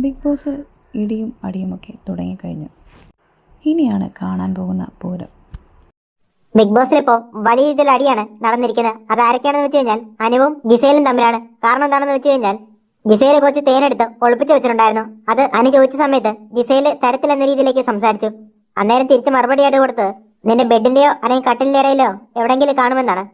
Big ബോസിൽ ഇടിയും അടിയുമൊക്കെ തുടങ്ങിക്കഴിഞ്ഞു. ഇനിയാണ് കാണാൻ പോകുന്ന പൂരം. ബിഗ് ബോസിൽ ഇപ്പോൾ വലിയ രീതിയിൽ അടിയാണ് നടന്നിരിക്കുന്നത്. അത് ആരൊക്കെയാണെന്ന് വെച്ച് കഴിഞ്ഞാൽ അനുവും ജിസേലും തമ്മിലാണ്. കാരണം എന്താണെന്ന് വെച്ച് കഴിഞ്ഞാൽ ജിസേൽ കുറച്ച് തേനെടുത്ത് ഒളിപ്പിച്ചു വെച്ചിട്ടുണ്ടായിരുന്നു. അത് അനു ചോദിച്ച സമയത്ത് ജിസേൽ തരത്തിലെന്ന രീതിയിലേക്ക് സംസാരിച്ചു. അന്നേരം തിരിച്ച് മറുപടിയായിട്ട് കൊടുത്ത് നിന്റെ ബെഡിന്റെയോ അല്ലെങ്കിൽ കട്ടിലിന്റെ ഇടയിലോ എവിടെങ്കിലും കാണുമെന്നാണ്.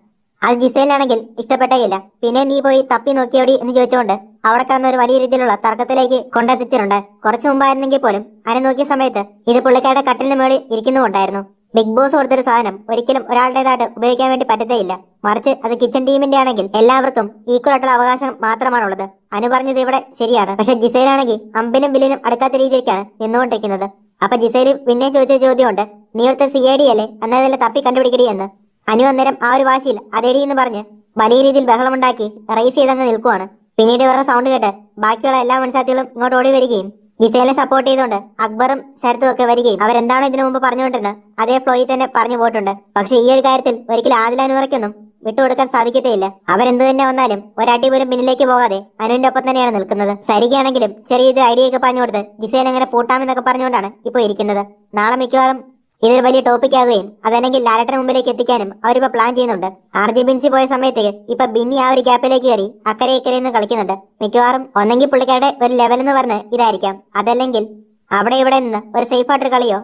അത് ജിസേലിനാണെങ്കിൽ ഇഷ്ടപ്പെട്ടേയില്ല പിന്നെ നീ പോയി തപ്പി നോക്കിയോടി എന്ന് ചോദിച്ചുകൊണ്ട് അവിടെ കിടന്ന ഒരു വലിയ രീതിയിലുള്ള തർക്കത്തിലേക്ക് കൊണ്ടെത്തിച്ചിട്ടുണ്ട്. കുറച്ചു മുമ്പായിരുന്നെങ്കിൽ പോലും അതിനെ നോക്കിയ സമയത്ത് ഇത് പുള്ളിക്കാരുടെ കട്ടിലിന് മേളിൽ ഇരിക്കുന്നുമുണ്ടായിരുന്നു. ബിഗ് ബോസ് കൊടുത്തൊരു സാധനം ഒരിക്കലും ഒരാളുടേതായിട്ട് ഉപയോഗിക്കാൻ വേണ്ടി പറ്റത്തേയില്ല. മറിച്ച് അത് കിച്ചൺ ടീമിന്റെ ആണെങ്കിൽ എല്ലാവർക്കും ഈക്വൽ ആയിട്ടുള്ള അവകാശം മാത്രമാണുള്ളത്. അനു പറഞ്ഞത് ഇവിടെ ശരിയാണ്. പക്ഷെ ജിസൈലാണെങ്കിൽ അമ്പിനും ബില്ലിനും അടുക്കാത്ത രീതിയിലേക്കാണ് നിന്നുകൊണ്ടിരിക്കുന്നത്. അപ്പൊ ജിസൈലും പിന്നെ ചോദിച്ച ചോദ്യമുണ്ട് നീ ഇവിടുത്തെ സി ഐ ഡി അല്ലേ? എന്നതിലെ തപ്പി കണ്ടുപിടിക്കടി എന്ന്? അനു അന്നേരം ആ ഒരു വാശിയിൽ അതെടി എന്ന് പറഞ്ഞ് വലിയ രീതിയിൽ ബഹളമുണ്ടാക്കി റൈസ് ചെയ്തങ്ങ് നിൽക്കുവാണ്. പിന്നീട് ഇവരുടെ സൗണ്ട് കേട്ട് ബാക്കിയുള്ള എല്ലാ മത്സരാർത്ഥികളും ഇങ്ങോട്ട് ഓടി വരികയും ജിസേലിനെ സപ്പോർട്ട് ചെയ്തുകൊണ്ട് അക്ബറും ശരത്തും ഒക്കെ വരികയും അവരെന്താണ് ഇതിനു മുമ്പ് പറഞ്ഞുകൊണ്ടിരുന്നത്? അതേ ഫ്ലോയിൽ തന്നെ പറഞ്ഞു പോയിട്ടുണ്ട്. പക്ഷെ ഈ ഒരു കാര്യത്തിൽ ഒരിക്കലും ആദില അനുവറയ്ക്കൊന്നും വിട്ടുകൊടുക്കാൻ സാധിക്കത്തേയില്ല. അവരെന്ത് തന്നെ വന്നാലും ഒരടി പോലും പിന്നിലേക്ക് പോകാതെ അനുവിന്റെ ഒപ്പം തന്നെയാണ് നിൽക്കുന്നത്. സരികയാണെങ്കിലും ചെറിയ ഇത് ഐഡിയ ഒക്കെ പറഞ്ഞു കൊടുത്ത് ജിസേൽ എങ്ങനെ പൂട്ടാമെന്നൊക്കെ പറഞ്ഞുകൊണ്ടാണ് ഇപ്പോൾ ഇരിക്കുന്നത്. നാളെ മിക്കവാറും ഇതൊരു വലിയ ടോപ്പിക് ആവുകയും അതല്ലെങ്കിൽ ലാലട്ടന് മുമ്പിലേക്ക് എത്തിക്കാനും അവരിപ്പോ പ്ലാൻ ചെയ്യുന്നുണ്ട്. ആർ ജെ ബിൻസി പോയ സമയത്ത് ഇപ്പൊ ബിന്നി ആ ഒരു ഗ്യാപ്പിലേക്ക് കയറി അക്കരെ ഇക്കരെ നിന്ന് കളിക്കുന്നുണ്ട്. മിക്കവാറും ഒന്നെങ്കിൽ പുള്ളിക്കാരുടെ ഒരു ലെവൽ എന്ന് പറഞ്ഞ് ഇതായിരിക്കാം. അതല്ലെങ്കിൽ അവിടെ ഇവിടെ നിന്ന് ഒരു സേഫ് ആയിട്ടൊരു കളിയോ?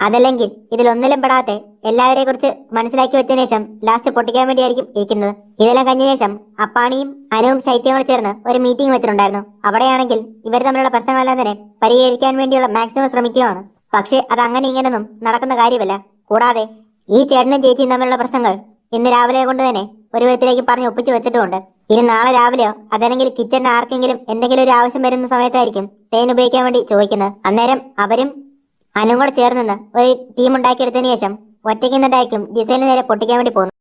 അതല്ലെങ്കിൽ ഇതിലൊന്നിലും പെടാതെ എല്ലാവരെ കുറിച്ച് മനസ്സിലാക്കി വെച്ചതിന് ശേഷം ലാസ്റ്റ് പൊട്ടിക്കാൻ വേണ്ടിയായിരിക്കും ഇരിക്കുന്നത്. ഇതെല്ലാം കഴിഞ്ഞ ശേഷം അപ്പാണിയും അനുവും ശൈത്യവും ചേർന്ന് ഒരു മീറ്റിംഗ് വെച്ചിട്ടുണ്ടായിരുന്നു. അവിടെയാണെങ്കിൽ ഇവർ തമ്മിലുള്ള പ്രശ്നങ്ങളെല്ലാം തന്നെ പരിഹരിക്കാൻ വേണ്ടിയുള്ള മാക്സിമം ശ്രമിക്കുകയാണ്. പക്ഷേ അത് അങ്ങനെ ഇങ്ങനൊന്നും നടക്കുന്ന കാര്യമല്ല. കൂടാതെ ഈ ചേട്ടനും ചേച്ചിയും തമ്മിലുള്ള പ്രശ്നങ്ങൾ ഇന്ന് രാവിലെ കൊണ്ട് തന്നെ ഒരു വിധത്തിലേക്ക് പറഞ്ഞ് ഒപ്പിച്ചു വെച്ചിട്ടുമുണ്ട്. ഇനി നാളെ രാവിലെയോ അതല്ലെങ്കിൽ കിച്ചണിന് ആർക്കെങ്കിലും എന്തെങ്കിലും ഒരു ആവശ്യം വരുന്ന സമയത്തായിരിക്കും തേൻ ഉപയോഗിക്കാൻ വേണ്ടി ചോദിക്കുന്നത്. അന്നേരം അവരും അനും കൂടെ ചേർന്നിന്ന് ഒരു ടീം ഉണ്ടാക്കിയെടുത്തതിന് ശേഷം ഒറ്റയ്ക്ക് നിന്നിട്ടായിരിക്കും ജിസേലിന് നേരെ പൊട്ടിക്കാൻ വേണ്ടി പോകുന്നത്.